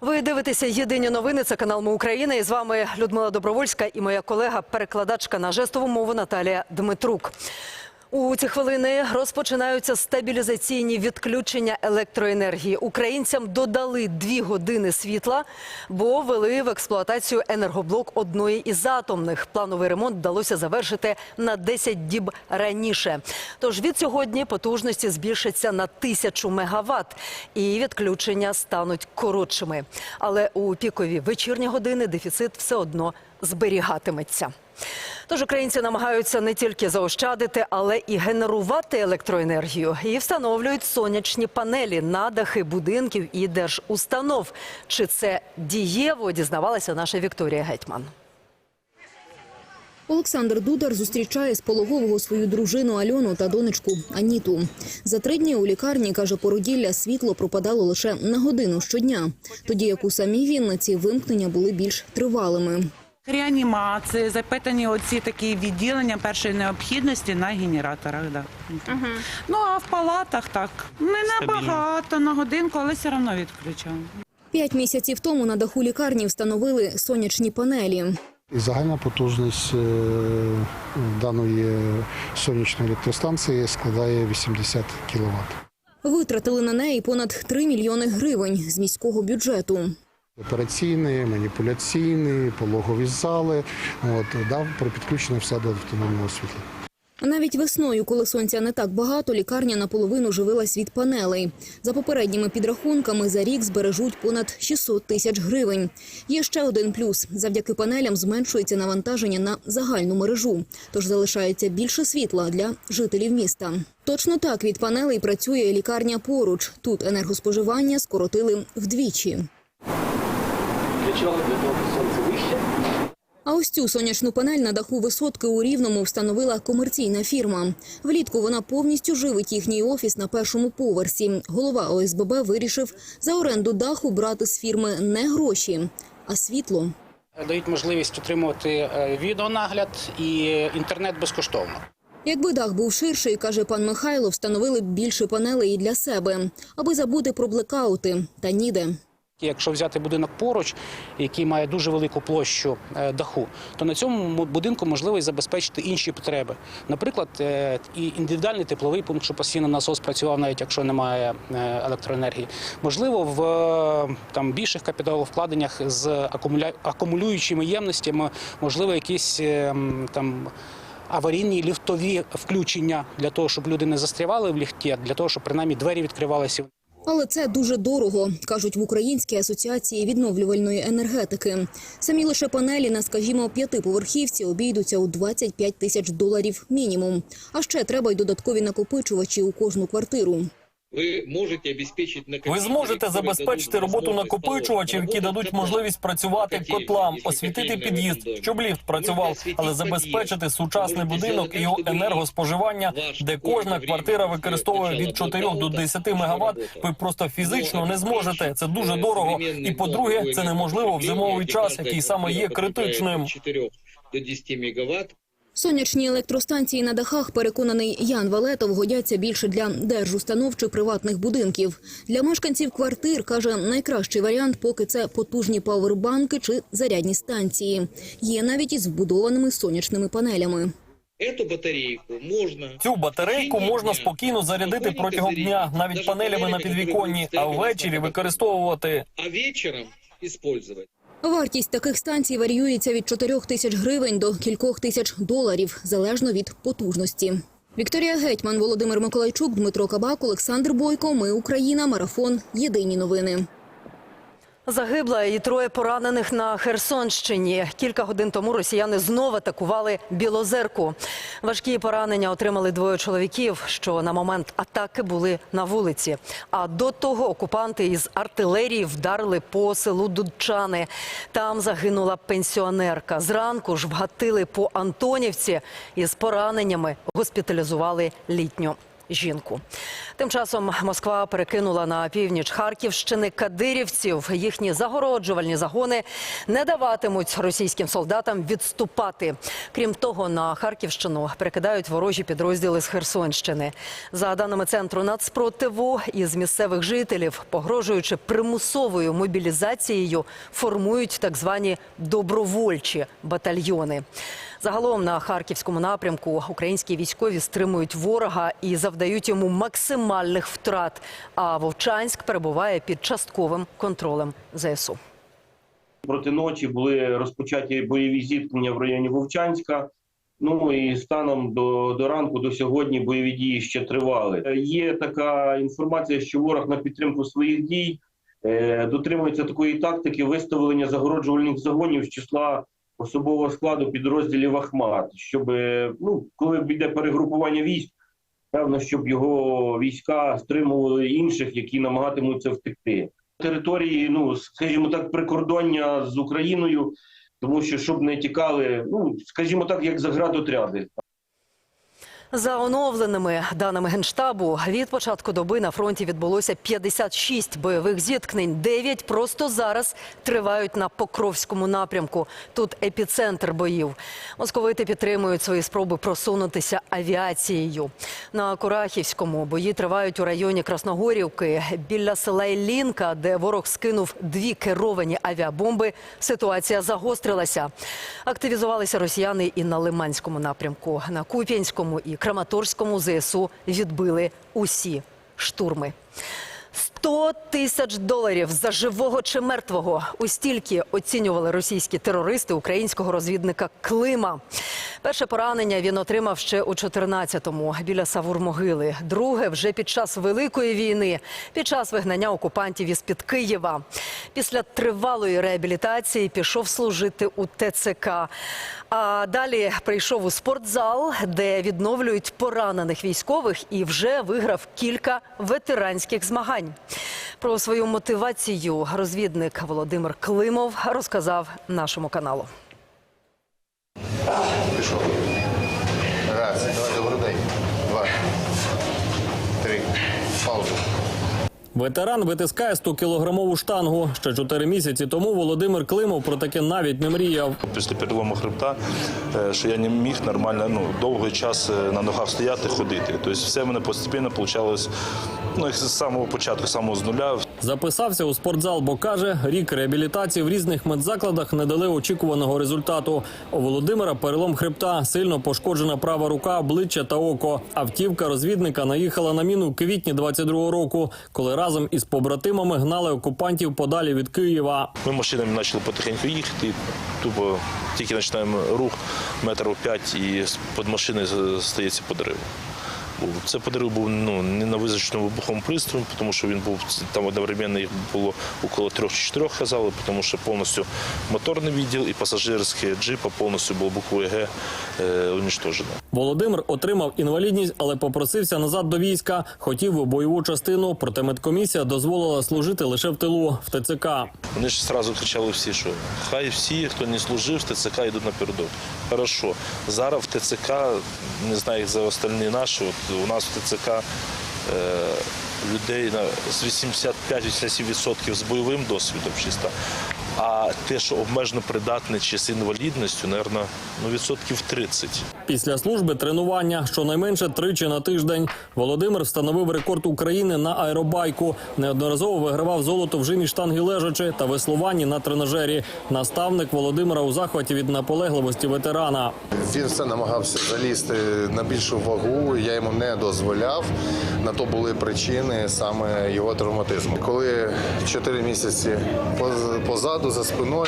Ви дивитеся єдині новини. Це канал Ми Україна. І з вами Людмила Добровольська і моя колега, перекладачка на жестову мову Наталія Дмитрук. У ці хвилини розпочинаються стабілізаційні відключення електроенергії. Українцям додали дві години світла, бо ввели в експлуатацію енергоблок одної із атомних. Плановий ремонт вдалося завершити на 10 діб раніше. Тож від сьогодні потужності збільшаться на тисячу мегаватт і відключення стануть коротшими. Але у пікові вечірні години дефіцит все одно зберігатиметься. Тож українці намагаються не тільки заощадити, але і генерувати електроенергію. І встановлюють сонячні панелі на дахи будинків і держустанов. Чи це дієво дізнавалася наша Вікторія Гетьман. Олександр Дудар зустрічає з пологового свою дружину Альону та донечку Аніту. За три дні у лікарні, каже породілля, світло пропадало лише на годину щодня, тоді як у самій Вінниці вимкнення були більш тривалими. Реанімації, запитані оці такі відділення першої необхідності на генераторах. Да. Ну а в палатах так не набагато на годинку, але все одно відключаємо. П'ять місяців тому на даху лікарні встановили сонячні панелі. І загальна потужність е, даної сонячної електростанції складає 80 кВт. Витратили на неї понад 3 мільйони гривень з міського бюджету. Операційний, маніпуляційний, пологові зали. От, дав про підключення все до автономного світла. Навіть весною, коли сонця не так багато, лікарня наполовину живилась від панелей. За попередніми підрахунками, за рік збережуть понад 600 тисяч гривень. Є ще один плюс. Завдяки панелям зменшується навантаження на загальну мережу, тож залишається більше світла для жителів міста. Точно так від панелей працює лікарня поруч. Тут енергоспоживання скоротили вдвічі. Для чого? Для того, що сонце вище. А ось цю сонячну панель на даху висотки у Рівному встановила комерційна фірма. Влітку вона повністю живить їхній офіс на першому поверсі. Голова ОСББ вирішив за оренду даху брати з фірми не гроші, а світло. дають можливість отримувати е, відеонагляд і інтернет безкоштовно. Якби дах був ширший, каже пан Михайло, встановили б більше панелей і для себе, аби забути про блекаути. Та ніде. Якщо взяти будинок поруч, який має дуже велику площу е, даху, то на цьому будинку можливо забезпечити інші потреби. Наприклад, е, і індивідуальний тепловий пункт, що постійно насос працював, навіть якщо немає е, електроенергії. Можливо, в там більших капіталовкладеннях з акумулюючими ємностями, можливо, якісь там. Аварійні ліфтові включення для того, щоб люди не застрявали в ліфті, для того, щоб принаймні двері відкривалися. Але це дуже дорого, кажуть в Українській асоціації відновлювальної енергетики. Самі лише панелі на, скажімо, п'ятиповерхівці обійдуться у 25 тисяч доларів мінімум. А ще треба й додаткові накопичувачі у кожну квартиру. Ви можете обеспечити Ви зможете забезпечити роботу накопичувачів, які дадуть можливість працювати котлам, освітити під'їзд, щоб ліфт працював, але забезпечити сучасний будинок і його енергоспоживання, де кожна квартира використовує від 4 до 10 мегаватт, Ви просто фізично не зможете. Це дуже дорого. І по-друге, це неможливо в зимовий час, який саме є критичним. 4 до 10 мегаватт. Сонячні електростанції на дахах, переконаний Ян Валетов, годяться більше для держустанов чи приватних будинків. Для мешканців квартир, каже, найкращий варіант, поки це потужні павербанки чи зарядні станції. Є навіть із вбудованими сонячними панелями. Эту батарейку можна Цю батарейку можна спокійно зарядити протягом дня, навіть панелями на підвіконні, а ввечері використовувати. а вечором использовать. Вартість таких станцій варіюється від 4 тисяч гривень до кількох тисяч доларів, залежно від потужності. Вікторія Гетьман, Володимир Миколайчук, Дмитро Кабак, Олександр Бойко. Ми Україна. Марафон. Єдині новини. Загибла і троє поранених на Херсонщині. Кілька годин тому росіяни знову атакували Білозерку. Важкі поранення отримали двоє чоловіків, що на момент атаки були на вулиці. А до того окупанти із артилерії вдарили по селу Дудчани. Там загинула пенсіонерка. Зранку ж вгатили по Антонівці із пораненнями. Госпіталізували літню жінку. Тим часом Москва перекинула на північ Харківщини кадирівців. Їхні загороджувальні загони не даватимуть російським солдатам відступати. Крім того, на Харківщину перекидають ворожі підрозділи з Херсонщини. За даними центру нацпротиву, із місцевих жителів, погрожуючи примусовою мобілізацією, формують так звані добровольчі батальйони. Загалом на харківському напрямку українські військові стримують ворога і завдають йому максимальних втрат. А Вовчанськ перебуває під частковим контролем ЗСУ. проти ночі були розпочаті бойові зіткнення в районі Вовчанська. Ну і станом до, до ранку, до сьогодні бойові дії ще тривали. Є така інформація, що ворог на підтримку своїх дій е, дотримується такої тактики виставлення загороджувальних загонів з числа особового складу підрозділів Ахмат, щоб е, ну, коли йде перегрупування військ, певно, щоб його війська стримували інших, які намагатимуться втекти території, ну скажімо так, прикордоння з Україною, тому що щоб не тікали, ну скажімо так, як заградотряди. За оновленими даними Генштабу, від початку доби на фронті відбулося 56 бойових зіткнень. 9 просто зараз тривають на Покровському напрямку. Тут епіцентр боїв. Московити підтримують свої спроби просунутися авіацією. На Курахівському бої тривають у районі Красногорівки біля села Іллінка, де ворог скинув дві керовані авіабомби. Ситуація загострилася. Активізувалися росіяни і на Лиманському напрямку. На Куп'янському і Краматорському ЗСУ відбили усі штурми. 100 тисяч доларів за живого чи мертвого. У стільки оцінювали російські терористи українського розвідника Клима. Перше поранення він отримав ще у 14-му біля Савур-Могили. Друге вже під час Великої війни, під час вигнання окупантів із під Києва. Після тривалої реабілітації пішов служити у ТЦК. А далі прийшов у спортзал, де відновлюють поранених військових і вже виграв кілька ветеранських змагань. Про свою мотивацію розвідник Володимир Климов розказав нашому каналу. Пішов. Раз, добрий день. Два. Три. Паузу. Ветеран витискає 100-кілограмову штангу. Ще чотири місяці тому Володимир Климов про таке навіть не мріяв. Після перелому хребта, е, що я не міг нормально ну, довгий час е, на ногах стояти, ходити. Тобто все в мене постійно вийшло ну, з самого початку, самого з нуля. Записався у спортзал, бо каже, рік реабілітації в різних медзакладах не дали очікуваного результату. У Володимира перелом хребта, сильно пошкоджена права рука, обличчя та око. Автівка розвідника наїхала на міну в квітні 22-го року, коли разом із побратимами гнали окупантів подалі від Києва. Ми машинами почали потихеньку їхати. Тупо тільки починаємо рух метрів п'ять і під машиною стається подрив. Це подрив був ну, не на визначеному вибуховому пристрою, тому що він був там одновременно їх було около трьох чи чотирьох казали, тому що повністю моторний відділ і пасажирське джипа повністю було буквою Г е, уничтожено. Володимир отримав інвалідність, але попросився назад до війська. Хотів у бойову частину, проте медкомісія дозволила служити лише в тилу в ТЦК. Вони ж одразу кричали всі, що хай всі, хто не служив, в ТЦК йдуть напередок. Хорошо. Зараз в ТЦК, не знаю, як за остальні наші, от у нас в ТЦК е, людей з 85-87% з бойовим досвідом чисто. А те, що обмежено придатне чи з інвалідністю, мабуть, ну, відсотків 30. Після служби тренування щонайменше тричі на тиждень Володимир встановив рекорд України на аеробайку. Неодноразово вигравав золото в жимі штанги лежачи та веслуванні на тренажері. Наставник Володимира у захваті від наполегливості ветерана. Він все намагався залізти на більшу вагу. Я йому не дозволяв. На то були причини саме його травматизму. Коли 4 місяці поз- позаду за спиною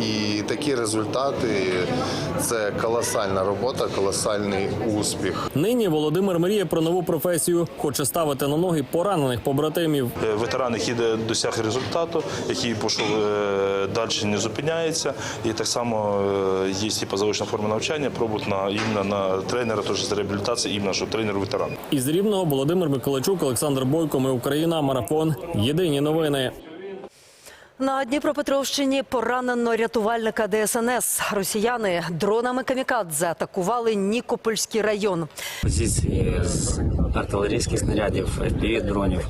і такі результати це колосальна робота, колосальний успіх. Нині Володимир мріє про нову професію, хоче ставити на ноги поранених побратимів. Е, Ветеран, який досяг результату, який пішов е, далі, не зупиняється. І так само е, є і позаочна форма навчання, пробують на іменно на тренера, теж з реабілітації, іменно що тренер ветеран. Із Рівного Володимир Миколайчук, Олександр Бойко. Ми Україна. Марафон. Єдині новини. На Дніпропетровщині поранено рятувальника ДСНС. Росіяни дронами камікадзе атакували Нікопольський район. позиції з артилерійських снарядів, FPV-дронів.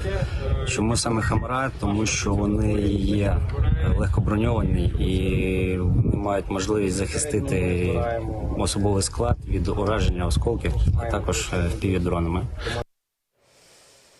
Чому саме Хамра? Тому що вони є легкоброньовані і мають можливість захистити особовий склад від ураження осколків, а також FPV-дронами.